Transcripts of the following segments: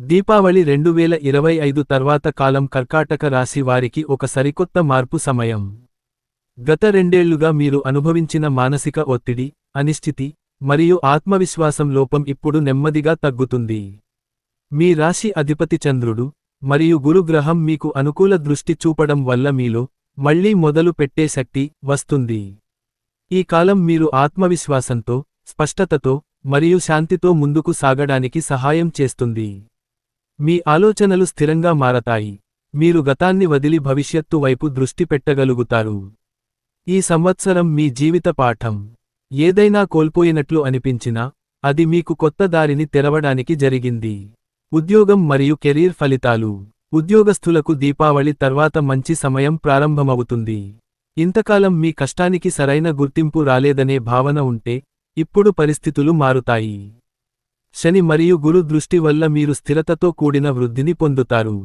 దీపావళి రెండు వేల ఇరవై ఐదు తర్వాత కాలం కర్కాటక రాశి వారికి ఒక సరికొత్త మార్పు సమయం. గత రెండేళ్ళుగా మీరు అనుభవించిన మానసిక ఒత్తిడి అనిశ్చితి మరియు ఆత్మవిశ్వాసం లోపం ఇప్పుడు నెమ్మదిగా తగ్గుతుంది. మీ రాశి అధిపతి చంద్రుడు మరియు గురుగ్రహం మీకు అనుకూల దృష్టి చూపడం వల్ల మీలో మళ్ళీ మొదలు పెట్టే శక్తి వస్తుంది. ఈ కాలం మీరు ఆత్మవిశ్వాసంతో స్పష్టతతో మరియు శాంతితో ముందుకు సాగడానికి సహాయం చేస్తుంది. మీ ఆలోచనలు స్థిరంగా మారతాయి. మీరు గతాన్ని వదిలి భవిష్యత్తు వైపు దృష్టి పెట్టగలుగుతారు. ఈ సంవత్సరం మీ జీవిత పాఠం. ఏదైనా కోల్పోయినట్లు అనిపించినా అది మీకు కొత్త దారిని తెరవడానికి జరిగింది. ఉద్యోగం మరియు కెరీర్ ఫలితాలు. ఉద్యోగస్థులకు దీపావళి తర్వాత మంచి సమయం ప్రారంభమవుతుంది. ఇంతకాలం మీ కష్టానికి సరైన గుర్తింపు రాలేదనే భావన ఉంటే ఇప్పుడు పరిస్థితులు మారుతాయి. శని మరియు గురు దృష్టి వల్ల మీరు స్థిరతతో కూడిన వృద్ధిని పొందుతారు.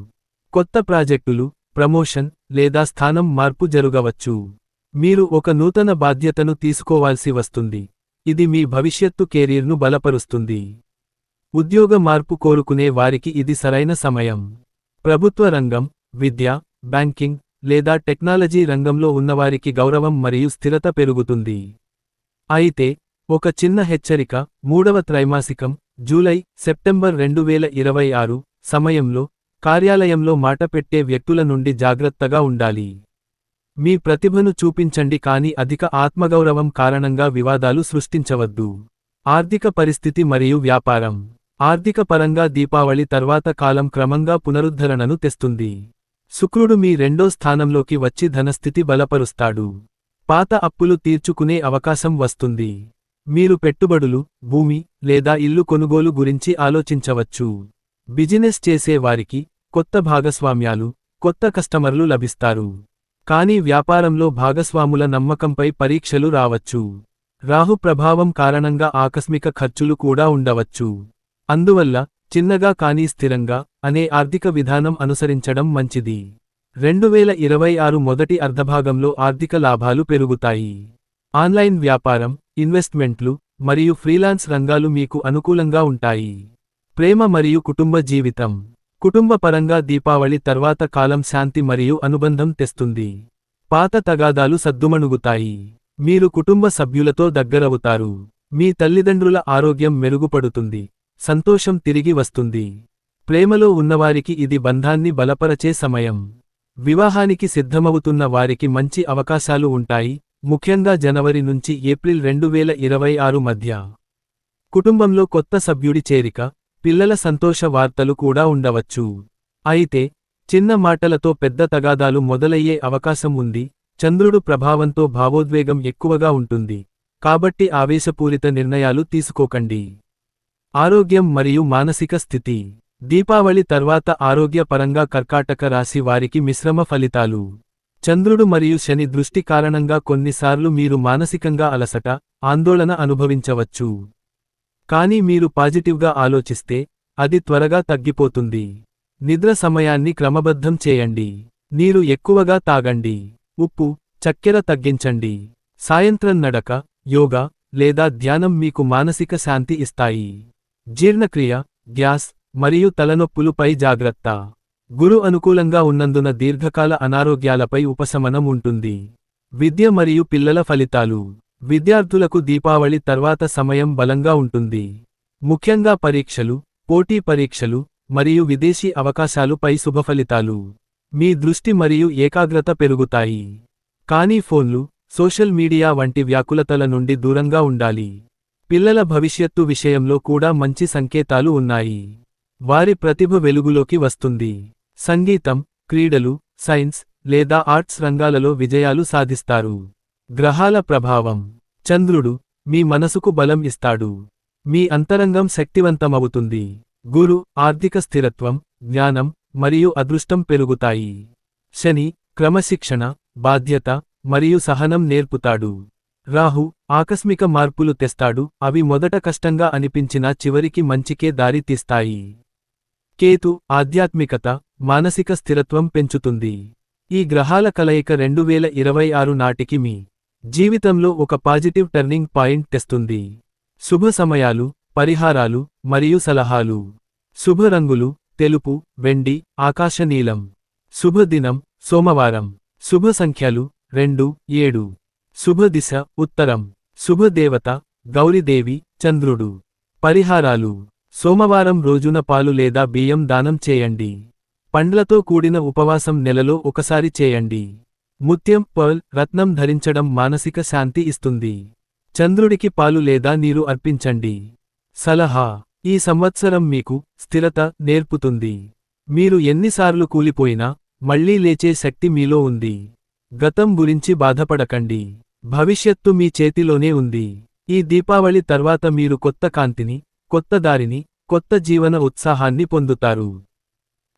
కొత్త ప్రాజెక్టులు ప్రమోషన్ లేదా స్థానం మార్పు జరుగవచ్చు. మీరు ఒక నూతన బాధ్యతను తీసుకోవాల్సి వస్తుంది. ఇది మీ భవిష్యత్తు కెరీర్ను బలపరుస్తుంది. ఉద్యోగ మార్పు కోరుకునే వారికి ఇది సరైన సమయం. ప్రభుత్వ రంగం విద్య బ్యాంకింగ్ లేదా టెక్నాలజీ రంగంలో ఉన్నవారికి గౌరవం మరియు స్థిరత పెరుగుతుంది. అయితే ఒక చిన్న హెచ్చరిక మూడవ త్రైమాసికం జూలై సెప్టెంబర్ రెండు వేల ఇరవై ఆరు సమయంలో కార్యాలయంలో మాట పెట్టే వ్యక్తుల నుండి జాగ్రత్తగా ఉండాలి. మీ ప్రతిభను చూపించండి కాని అధిక ఆత్మగౌరవం కారణంగా వివాదాలు సృష్టించవద్దు. ఆర్థిక పరిస్థితి మరియు వ్యాపారం. ఆర్థిక పరంగా దీపావళి తర్వాత కాలం క్రమంగా పునరుద్ధరణను తెస్తుంది. శుక్రుడు మీ రెండో స్థానంలోకి వచ్చి ధనస్థితి బలపరుస్తాడు. పాత అప్పులు తీర్చుకునే అవకాశం వస్తుంది. మీరు పెట్టుబడులు భూమి లేదా ఇల్లు కొనుగోలు గురించి ఆలోచించవచ్చు. బిజినెస్ చేసే వారికి కొత్త భాగస్వామ్యాలు కొత్త కస్టమర్లు లభిస్తారు. కానీ వ్యాపారంలో భాగస్వాముల నమ్మకంపై పరీక్షలు రావచ్చు. రాహు ప్రభావం కారణంగా ఆకస్మిక ఖర్చులు కూడా ఉండవచ్చు. అందువల్ల చిన్నగా కానీ స్థిరంగా అనే ఆర్థిక విధానం అనుసరించడం మంచిది. రెండువేల ఇరవై ఆరు మొదటి అర్ధభాగంలో ఆర్థిక లాభాలు పెరుగుతాయి. ఆన్లైన్ వ్యాపారం ఇన్వెస్ట్మెంట్లు మరియు ఫ్రీలాన్స్ రంగాలు మీకు అనుకూలంగా ఉంటాయి. ప్రేమ మరియు కుటుంబ జీవితం. కుటుంబ పరంగా దీపావళి తర్వాత కాలం శాంతి మరియు అనుబంధం తెస్తుంది. పాత తగాదాలు సద్దుమణుగుతాయి. మీరు కుటుంబ సభ్యులతో దగ్గరవుతారు. మీ తల్లిదండ్రుల ఆరోగ్యం మెరుగుపడుతుంది. సంతోషం తిరిగి వస్తుంది. ప్రేమలో ఉన్నవారికి ఇది బంధాన్ని బలపరచే సమయం. వివాహానికి సిద్ధమవుతున్న వారికి మంచి అవకాశాలు ఉంటాయి. ముఖ్యంగా జనవరి నుంచి ఏప్రిల్ రెండు వేల ఇరవై ఆరు మధ్య. కుటుంబంలో కొత్త సభ్యుడి చేరిక పిల్లల సంతోష వార్తలు కూడా ఉండవచ్చు. అయితే చిన్న మాటలతో పెద్ద తగాదాలు మొదలయ్యే అవకాశం ఉంది. చంద్రుడు ప్రభావంతో భావోద్వేగం ఎక్కువగా ఉంటుంది. కాబట్టి ఆవేశపూరిత నిర్ణయాలు తీసుకోకండి. ఆరోగ్యం మరియు మానసిక స్థితి. దీపావళి తర్వాత ఆరోగ్యపరంగా కర్కాటక రాశి వారికి మిశ్రమ ఫలితాలు. చంద్రుడు మరియు శని దృష్టి కారణంగా కొన్నిసార్లు మీరు మానసికంగా అలసట ఆందోళన అనుభవించవచ్చు. కానీ మీరు పాజిటివ్గా ఆలోచిస్తే అది త్వరగా తగ్గిపోతుంది. నిద్ర సమయాన్ని క్రమబద్ధం చేయండి. నీరు ఎక్కువగా తాగండి. ఉప్పు చక్కెర తగ్గించండి. సాయంత్రం నడక యోగా లేదా ధ్యానం మీకు మానసిక శాంతి ఇస్తాయి. జీర్ణక్రియ గ్యాస్ మరియు తలనొప్పులుపై జాగ్రత్త. గురు అనుకూలంగా ఉన్నందున దీర్ఘకాల అనారోగ్యాలపై ఉపశమనం ఉంటుంది. విద్య మరియు పిల్లల ఫలితాలు. విద్యార్థులకు దీపావళి తర్వాత సమయం బలంగా ఉంటుంది. ముఖ్యంగా పరీక్షలు పోటీ పరీక్షలు మరియు విదేశీ అవకాశాలు పై శుభఫలితాలు మీ దృష్టి మరియు ఏకాగ్రత పెరుగుతాయి. కానీ ఫోన్లు సోషల్ మీడియా వంటి వ్యాకులతల నుండి దూరంగా ఉండాలి. పిల్లల భవిష్యత్తు విషయంలో కూడా మంచి సంకేతాలు ఉన్నాయి. వారి ప్రతిభ వెలుగులోకి వస్తుంది. సంగీతం క్రీడలు సైన్స్ లేదా ఆర్ట్స్ రంగాలలో విజయాలు సాధిస్తారు. గ్రహాల ప్రభావం. చంద్రుడు మీ మనసుకు బలం ఇస్తాడు. మీ అంతరంగం శక్తివంతమవుతుంది. గురు ఆర్థిక స్థిరత్వం జ్ఞానం మరియు అదృష్టం పెరుగుతాయి. శని క్రమశిక్షణ బాధ్యత మరియు సహనం నేర్పుతాడు. రాహు ఆకస్మిక మార్పులు తెస్తాడు. అవి మొదట కష్టంగా అనిపించినా చివరికి మంచికే దారి తీస్తాయి కేతు ఆధ్యాత్మికత మానసిక స్థిరత్వం పెంచుతుంది. ఈ గ్రహాల కలయిక రెండు వేల ఇరవై ఆరు నాటికి మీ జీవితంలో ఒక పాజిటివ్ టర్నింగ్ పాయింట్ తెస్తుంది. శుభ సమయాలు పరిహారాలు మరియు సలహాలు. శుభ రంగులు తెలుపు వెండి ఆకాశనీలం శుభదినం సోమవారం. శుభ సంఖ్యలు రెండు ఏడు. శుభ దిశ ఉత్తరం. శుభదేవత గౌరీదేవి చంద్రుడు. పరిహారాలు. సోమవారం రోజున పాలు లేదా బియ్యం దానం చేయండి. పండ్లతో కూడిన ఉపవాసం నెలలో ఒకసారి చేయండి. ముత్యం పర్ల్ రత్నం ధరించడం మానసిక శాంతి ఇస్తుంది. చంద్రుడికి పాలు లేదా నీరు అర్పించండి. సలహా ఈ సంవత్సరం మీకు స్థిరత నేర్పుతుంది. మీరు ఎన్నిసార్లు కూలిపోయినా మళ్ళీ లేచే శక్తి మీలో ఉంది. గతం గురించి బాధపడకండి. భవిష్యత్తు మీ చేతిలోనే ఉంది. ఈ దీపావళి తర్వాత మీరు కొత్త కాంతిని కొత్త దారిని కొత్త జీవన ఉత్సాహాన్ని పొందుతారు.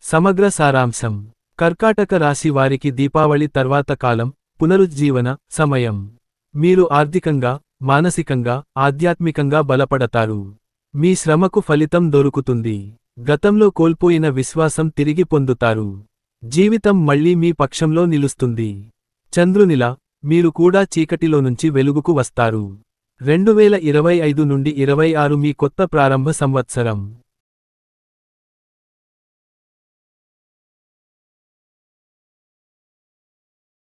సమగ్ర సారాంశం. కర్కాటక రాశి వారికి దీపావళి తర్వాత కాలం పునరుజ్జీవన సమయం. మీరు ఆర్థికంగా మానసికంగా ఆధ్యాత్మికంగా బలపడతారు. మీ శ్రమకు ఫలితం దొరుకుతుంది. గతంలో కోల్పోయిన విశ్వాసం తిరిగి పొందుతారు. జీవితం మళ్ళీ మీ పక్షంలో నిలుస్తుంది. చంద్రునిలా మీరు కూడా చీకటిలో నుంచి వెలుగుకు వస్తారు. రెండువేల ఇరవై ఐదు నుండి ఇరవై ఆరు మీ కొత్త ప్రారంభ సంవత్సరం.